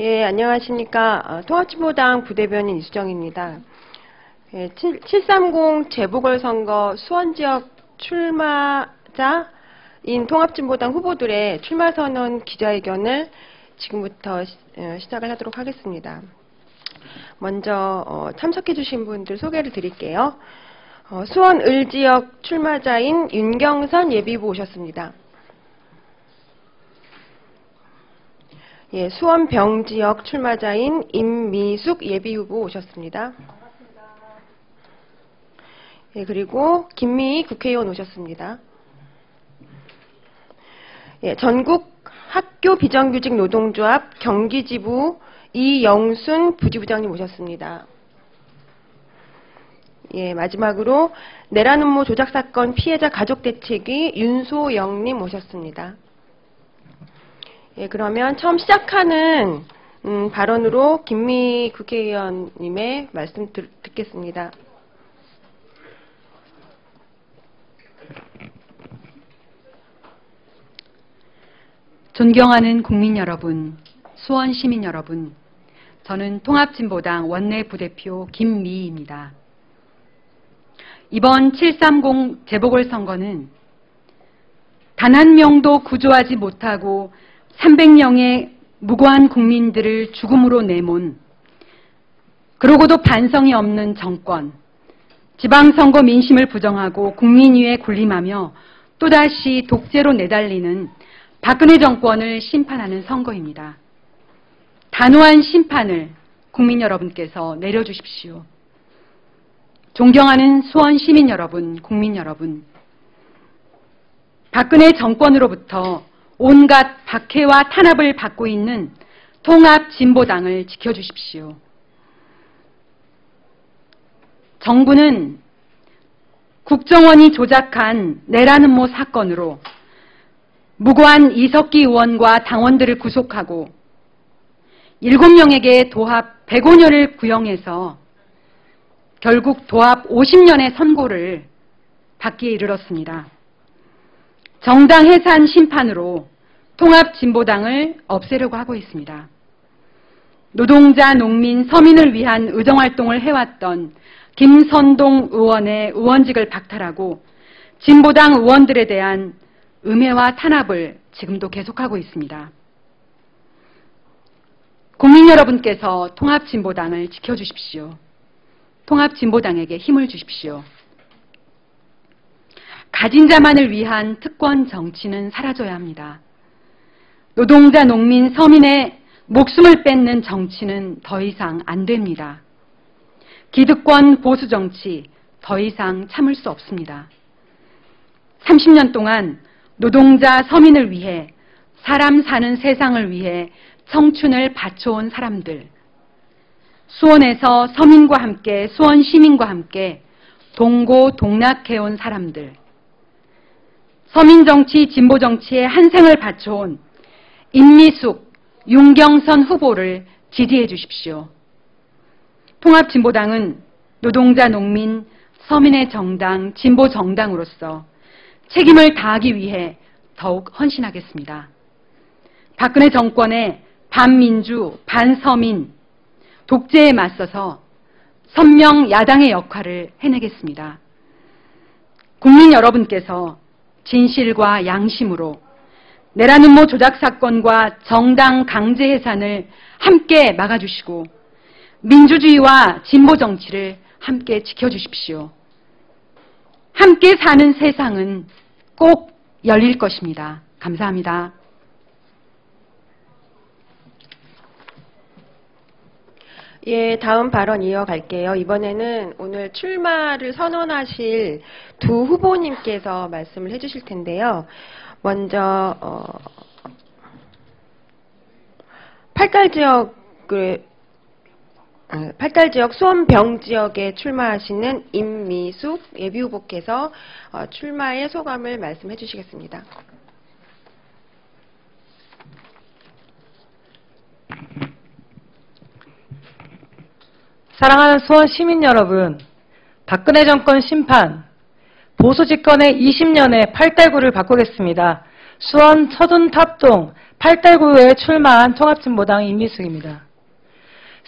예, 안녕하십니까. 어, 통합진보당 부대변인 이수정입니다. 예, 7, 730 재보궐선거 수원지역 출마자인 통합진보당 후보들의 출마선언 기자회견을 지금부터 시, 어, 작을 하도록 하겠습니다. 먼저 어, 참석해주신 분들 소개를 드릴게요. 어, 수원 을지역 출마자인 윤경선 예비후 오셨습니다. 예, 수원 병 지역 출마자인 임미숙 예비후보 오셨습니다. 예, 그리고 김미희 국회의원 오셨습니다. 예, 전국 학교 비정규직 노동조합 경기지부 이영순 부지부장님 오셨습니다. 예, 마지막으로 내란 음모 조작 사건 피해자 가족 대책위 윤소영님 오셨습니다. 예, 그러면 처음 시작하는 음, 발언으로 김미 국회의원님의 말씀 들, 듣겠습니다. 존경하는 국민 여러분, 수원 시민 여러분, 저는 통합진보당 원내 부대표 김미희입니다. 이번 730 재보궐선거는 단 한 명도 구조하지 못하고 300명의 무고한 국민들을 죽음으로 내몬 그러고도 반성이 없는 정권, 지방선거 민심을 부정하고 국민 위에 군림하며 또다시 독재로 내달리는 박근혜 정권을 심판하는 선거입니다. 단호한 심판을 국민 여러분께서 내려주십시오. 존경하는 수원 시민 여러분, 국민 여러분, 박근혜 정권으로부터 온갖 박해와 탄압을 받고 있는 통합 진보당을 지켜주십시오. 정부는 국정원이 조작한 내란 음모 사건으로 무고한 이석기 의원과 당원들을 구속하고 7명에게 도합 105년을 구형해서 결국 도합 50년의 선고를 받기에 이르렀습니다. 정당 해산 심판으로 통합진보당을 없애려고 하고 있습니다. 노동자, 농민, 서민을 위한 의정활동을 해왔던 김선동 의원의 의원직을 박탈하고 진보당 의원들에 대한 음해와 탄압을 지금도 계속하고 있습니다. 국민 여러분께서 통합진보당을 지켜주십시오. 통합진보당에게 힘을 주십시오. 가진 자만을 위한 특권 정치는 사라져야 합니다. 노동자, 농민, 서민의 목숨을 뺏는 정치는 더 이상 안 됩니다. 기득권 보수 정치 더 이상 참을 수 없습니다. 30년 동안 노동자, 서민을 위해 사람 사는 세상을 위해 청춘을 바쳐온 사람들. 수원에서 서민과 함께, 수원 시민과 함께 동고 동락해온 사람들. 서민정치, 진보정치에 한 생을 바쳐온 임미숙, 윤경선 후보를 지지해 주십시오. 통합진보당은 노동자, 농민, 서민의 정당, 진보 정당으로서 책임을 다하기 위해 더욱 헌신하겠습니다. 박근혜 정권의 반민주, 반서민, 독재에 맞서서 선명 야당의 역할을 해내겠습니다. 국민 여러분께서 진실과 양심으로 내란 음모 조작 사건과 정당 강제 해산을 함께 막아주시고 민주주의와 진보 정치를 함께 지켜주십시오. 함께 사는 세상은 꼭 열릴 것입니다. 감사합니다. 예, 다음 발언 이어갈게요. 이번에는 오늘 출마를 선언하실 두 후보님께서 말씀을 해주실 텐데요. 먼저 어, 팔달 지역을 아, 팔달 지역 수원병 지역에 출마하시는 임미숙 예비후보께서 어, 출마의 소감을 말씀해 주시겠습니다. 사랑하는 수원 시민 여러분, 박근혜 정권 심판, 보수 집권의 20년의 팔달구를 바꾸겠습니다. 수원 서둔 탑동 8달구에 출마한 통합진보당 임미숙입니다.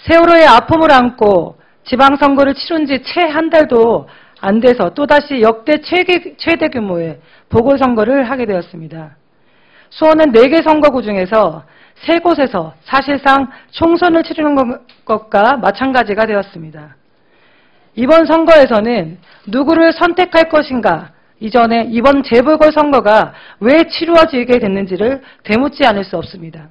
세월호의 아픔을 안고 지방선거를 치른 지채 한 달도 안 돼서 또다시 역대 최대, 최대 규모의 보궐선거를 하게 되었습니다. 수원은 4개 선거구 중에서 3곳에서 사실상 총선을 치르는 것- 것과 마찬가지가 되었습니다. 이번 선거에서는 누구를 선택할 것인가 이전에 이번 재보궐선거가 왜 치루어지게 됐는지를 되묻지 않을 수 없습니다.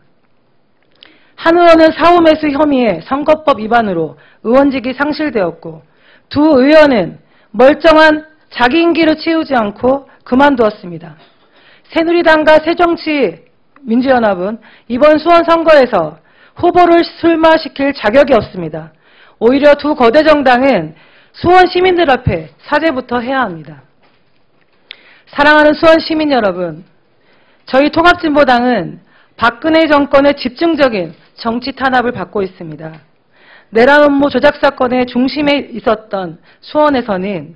한 의원은 사후매수 혐의의 선거법 위반으로 의원직이 상실되었고 두 의원은 멀쩡한 자기 임기를 채우지 않고 그만두었습니다. 새누리당과 새정치 민주연합은 이번 수원 선거에서 후보를 출마시킬 자격이 없습니다. 오히려 두 거대 정당은 수원 시민들 앞에 사죄부터 해야 합니다. 사랑하는 수원 시민 여러분, 저희 통합진보당은 박근혜 정권의 집중적인 정치 탄압을 받고 있습니다. 내란 음모 조작 사건의 중심에 있었던 수원에서는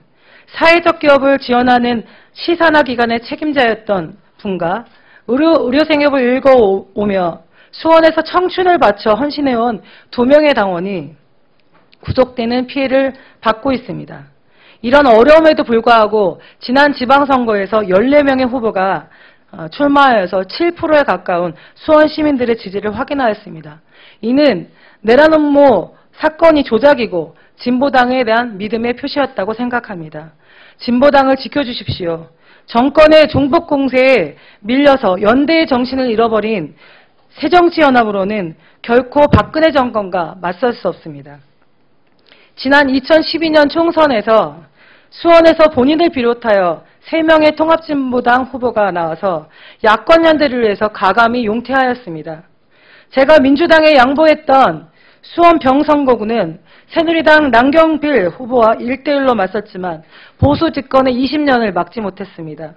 사회적 기업을 지원하는 시산화 기관의 책임자였던 분과 의료, 의료 생협을 읽어오며 수원에서 청춘을 바쳐 헌신해온 두 명의 당원이 구속되는 피해를 받고 있습니다. 이런 어려움에도 불구하고 지난 지방선거에서 14명의 후보가 어, 출마하여서 7%에 가까운 수원 시민들의 지지를 확인하였습니다. 이는 내란 음모 사건이 조작이고 진보당에 대한 믿음의 표시였다고 생각합니다. 진보당을 지켜주십시오. 정권의 종북 공세에 밀려서 연대의 정신을 잃어버린 새정치연합으로는 결코 박근혜 정권과 맞설 수 없습니다. 지난 2012년 총선에서 수원에서 본인을 비롯하여 3명의 통합진보당 후보가 나와서 야권 연대를 위해서 가감히 용퇴하였습니다. 제가 민주당에 양보했던 수원 병선거구는 새누리당 남경필 후보와 1대1로 맞섰지만 보수 집권의 20년을 막지 못했습니다.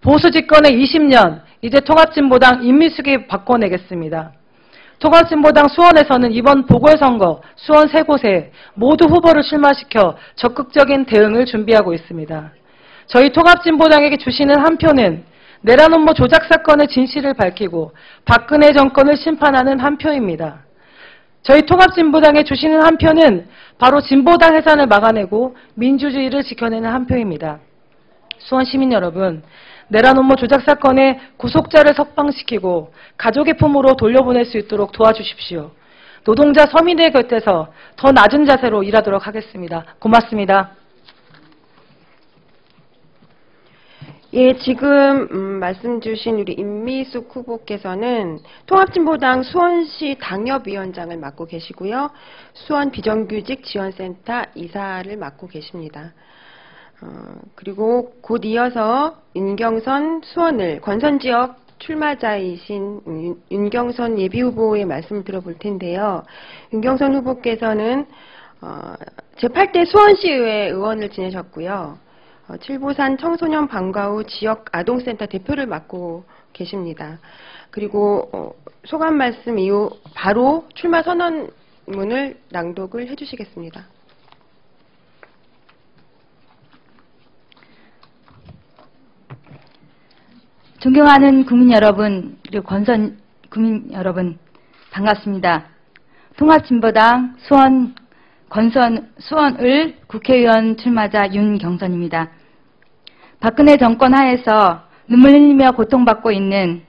보수 집권의 20년, 이제 통합진보당 임미숙이 바꿔내겠습니다. 통합진보당 수원에서는 이번 보궐선거 수원 세 곳에 모두 후보를 출마시켜 적극적인 대응을 준비하고 있습니다. 저희 통합진보당에게 주시는 한 표는 내란 음모 조작 사건의 진실을 밝히고 박근혜 정권을 심판하는 한 표입니다. 저희 통합진보당에 주시는 한 표는 바로 진보당 해산을 막아내고 민주주의를 지켜내는 한 표입니다. 수원 시민 여러분, 내란 음모 조작 사건의 구속자를 석방시키고 가족의 품으로 돌려보낼 수 있도록 도와주십시오. 노동자 서민의 곁에서 더 낮은 자세로 일하도록 하겠습니다. 고맙습니다. 예, 지금 음, 말씀 주신 우리 임미숙 후보께서는 통합진보당 수원시 당협위원장을 맡고 계시고요. 수원 비정규직 지원센터 이사를 맡고 계십니다. 어, 그리고 곧 이어서 윤경선 수원을 권선지역 출마자이신 윤- 윤경선 예비후보의 말씀을 들어볼 텐데요. 윤경선 후보께서는 어, 제8대 수원시의회 의원을 지내셨고요. 어, 칠보산 청소년 방과 후 지역 아동센터 대표를 맡고 계십니다. 그리고 어, 소감 말씀 이후 바로 출마 선언문을 낭독을 해주시겠습니다. 존경하는 국민 여러분, 그리고 권선 국민 여러분, 반갑습니다. 통합진보당 수원, 권선, 수원을 국회의원 출마자 윤경선입니다. 박근혜 정권 하에서 눈물 흘리며 고통받고 있는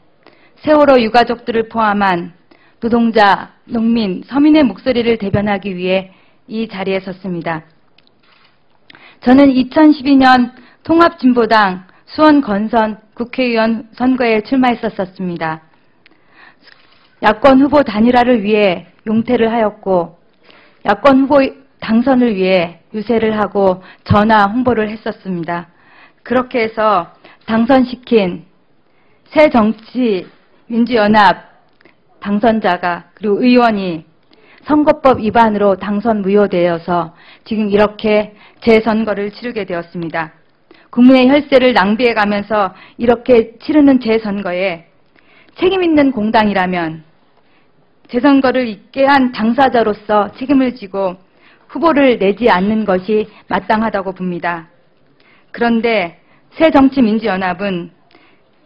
세월호 유가족들을 포함한 노동자, 농민, 서민의 목소리를 대변하기 위해 이 자리에 섰습니다. 저는 2012년 통합진보당 수원 건선 국회의원 선거에 출마했었습니다. 야권 후보 단일화를 위해 용퇴를 하였고 야권 후보 당선을 위해 유세를 하고 전화 홍보를 했었습니다. 그렇게 해서 당선시킨 새 정치 민주연합 당선자가 그리고 의원이 선거법 위반으로 당선 무효되어서 지금 이렇게 재선거를 치르게 되었습니다. 국민의 혈세를 낭비해 가면서 이렇게 치르는 재선거에 책임 있는 공당이라면 재선거를 있게 한 당사자로서 책임을 지고 후보를 내지 않는 것이 마땅하다고 봅니다. 그런데 새정치민주연합은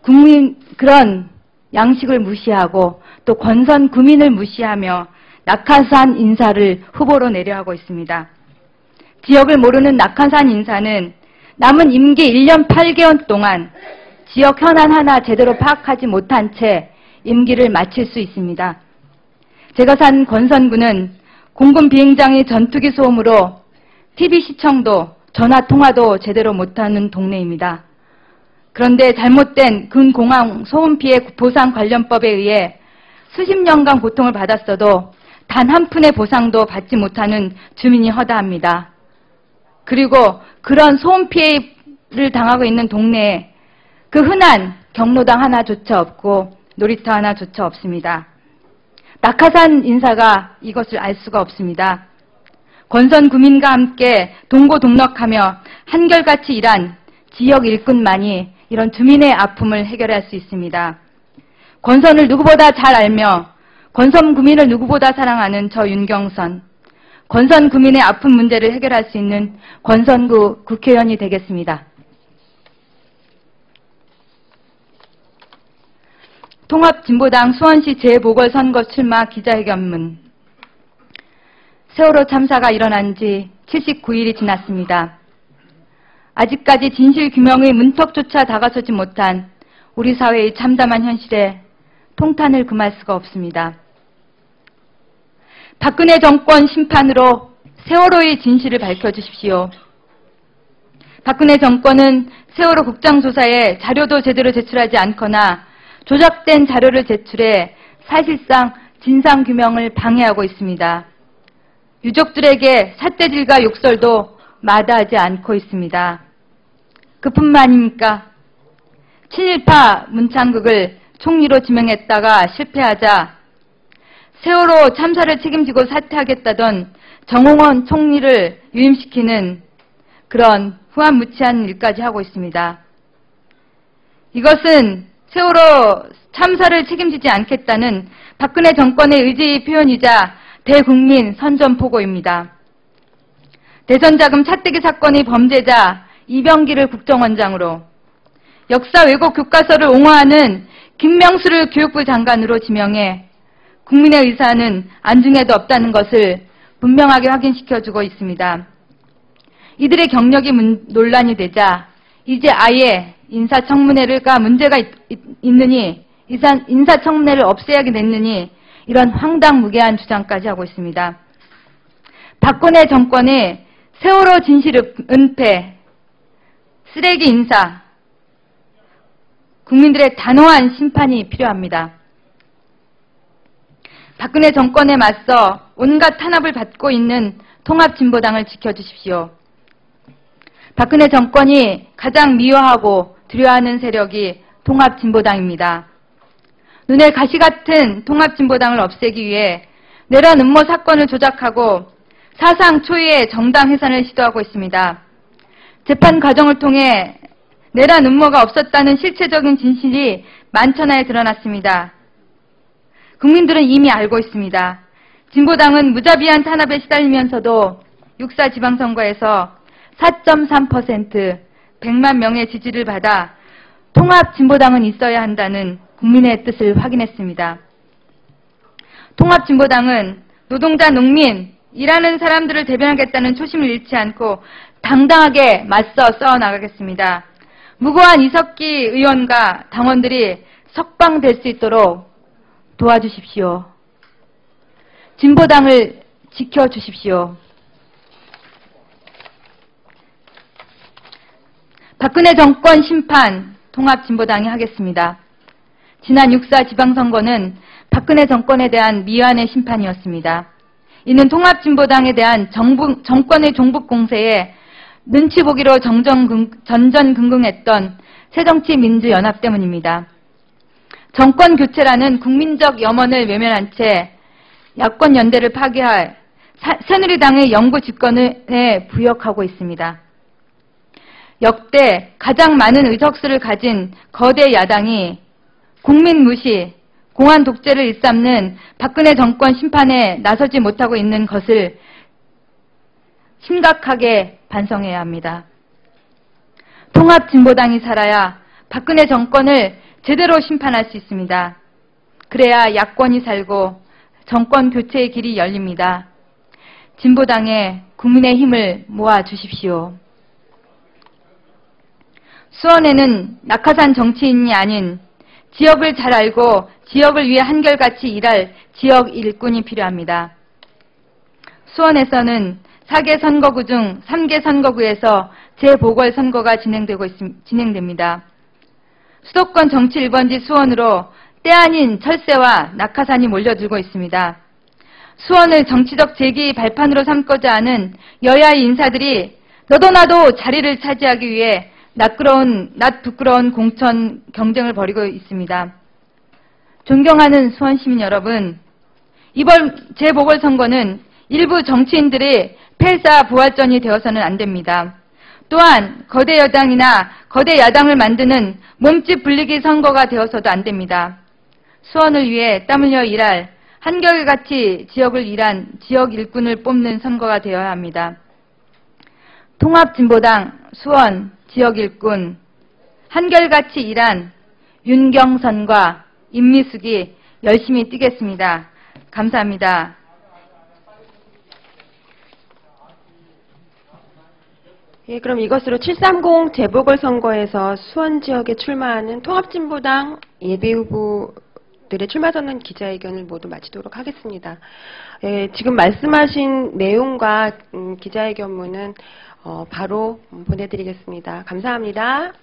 국민 그런 양식을 무시하고 또 권선 구민을 무시하며 낙하산 인사를 후보로 내려하고 있습니다. 지역을 모르는 낙하산 인사는 남은 임기 1년 8개월 동안 지역 현안 하나 제대로 파악하지 못한 채 임기를 마칠 수 있습니다. 제가 산 권선구는 공군 비행장의 전투기 소음으로 TV 시청도 전화 통화도 제대로 못하는 동네입니다. 그런데 잘못된 군공항 소음 피해 보상 관련법에 의해 수십 년간 고통을 받았어도 단 한 푼의 보상도 받지 못하는 주민이 허다합니다. 그리고 그런 소음 피해를 당하고 있는 동네에 그 흔한 경로당 하나조차 없고 놀이터 하나조차 없습니다. 낙하산 인사가 이것을 알 수가 없습니다. 권선 구민과 함께 동고동락하며 한결같이 일한 지역 일꾼만이 이런 주민의 아픔을 해결할 수 있습니다. 권선을 누구보다 잘 알며 권선 구민을 누구보다 사랑하는 저 윤경선. 권선 구민의 아픈 문제를 해결할 수 있는 권선구 국회의원이 되겠습니다. 통합진보당 수원시 재보궐선거 출마 기자회견문. 세월호 참사가 일어난 지 79일이 지났습니다. 아직까지 진실 규명의 문턱조차 다가서지 못한 우리 사회의 참담한 현실에 통탄을 금할 수가 없습니다. 박근혜 정권 심판으로 세월호의 진실을 밝혀주십시오. 박근혜 정권은 세월호 국장조사에 자료도 제대로 제출하지 않거나 조작된 자료를 제출해 사실상 진상규명을 방해하고 있습니다. 유족들에게 삿대질과 욕설도 마다하지 않고 있습니다. 그뿐만입니까? 친일파 문창극을 총리로 지명했다가 실패하자 세월호 참사를 책임지고 사퇴하겠다던 정홍원 총리를 유임시키는 그런 후한무치한 일까지 하고 있습니다. 이것은 세월호 참사를 책임지지 않겠다는 박근혜 정권의 의지 표현이자 대국민 선전포고입니다. 대선자금 차떼기 사건의 범죄자 이병기를 국정원장으로 역사 왜곡 교과서를 옹호하는 김명수를 교육부 장관으로 지명해 국민의 의사는 안중에도 없다는 것을 분명하게 확인시켜주고 있습니다. 이들의 경력이 문, 논란이 되자 이제 아예 인사청문회가 문제가 있, 느니 인사청문회를 없애야게 됐느니 이런 황당무계한 주장까지 하고 있습니다. 박근혜 정권의 세월호 진실 은폐, 쓰레기 인사, 국민들의 단호한 심판이 필요합니다. 박근혜 정권에 맞서 온갖 탄압을 받고 있는 통합진보당을 지켜주십시오. 박근혜 정권이 가장 미워하고 두려워하는 세력이 통합진보당입니다. 눈에 가시 같은 통합진보당을 없애기 위해 내란 음모 사건을 조작하고 사상 초유의 정당 해산을 시도하고 있습니다. 재판 과정을 통해 내란 음모가 없었다는 실체적인 진실이 만천하에 드러났습니다. 국민들은 이미 알고 있습니다. 진보당은 무자비한 탄압에 시달리면서도 6사 지방선거에서 4.3% 100만 명의 지지를 받아 통합 진보당은 있어야 한다는 국민의 뜻을 확인했습니다. 통합 진보당은 노동자, 농민, 일하는 사람들을 대변하겠다는 초심을 잃지 않고 당당하게 맞서 써나가겠습니다. 무고한 이석기 의원과 당원들이 석방될 수 있도록 도와주십시오. 진보당을 지켜주십시오. 박근혜 정권 심판 통합진보당이 하겠습니다. 지난 6사 지방선거는 박근혜 정권에 대한 미완의 심판이었습니다. 이는 통합진보당에 대한 정부, 정권의 종북 공세에 눈치 보기로 정전, 전전긍긍했던 새정치민주연합 때문입니다. 정권 교체라는 국민적 염원을 외면한 채 야권 연대를 파괴할 새누리당의 영구 집권에 부역하고 있습니다. 역대 가장 많은 의석수를 가진 거대 야당이 국민 무시, 공안 독재를 일삼는 박근혜 정권 심판에 나서지 못하고 있는 것을 심각하게 반성해야 합니다. 통합진보당이 살아야 박근혜 정권을 제대로 심판할 수 있습니다. 그래야 야권이 살고 정권 교체의 길이 열립니다. 진보당에 국민의 힘을 모아 주십시오. 수원에는 낙하산 정치인이 아닌 지역을 잘 알고 지역을 위해 한결같이 일할 지역 일꾼이 필요합니다. 수원에서는 4개 선거구 중 3개 선거구에서 재보궐선거가 진행되고 있, 진행됩니다. 수도권 정치 1번지 수원으로 때 아닌 철새와 낙하산이 몰려들고 있습니다. 수원을 정치적 재기 발판으로 삼고자 하는 여야의 인사들이 너도 나도 자리를 차지하기 위해 낯부러운, 낯 부끄러운 공천 경쟁을 벌이고 있습니다. 존경하는 수원 시민 여러분, 이번 재보궐선거는 일부 정치인들의 패사 부활전이 되어서는 안 됩니다. 또한 거대 여당이나 거대 야당을 만드는 몸집 불리기 선거가 되어서도 안 됩니다. 수원을 위해 땀 흘려 일할 한결같이 지역을 일한 지역 일꾼을 뽑는 선거가 되어야 합니다. 통합진보당 수원 지역 일꾼 한결같이 일한 윤경선과 임미숙이 열심히 뛰겠습니다. 감사합니다. 예, 그럼 이것으로 730 재보궐선거에서 수원 지역에 출마하는 통합진보당 예비후보 들의 출마 선언 기자회견을 모두 마치도록 하겠습니다. 예, 지금 말씀하신 내용과 음, 기자회견문은 어, 바로 보내드리겠습니다. 감사합니다.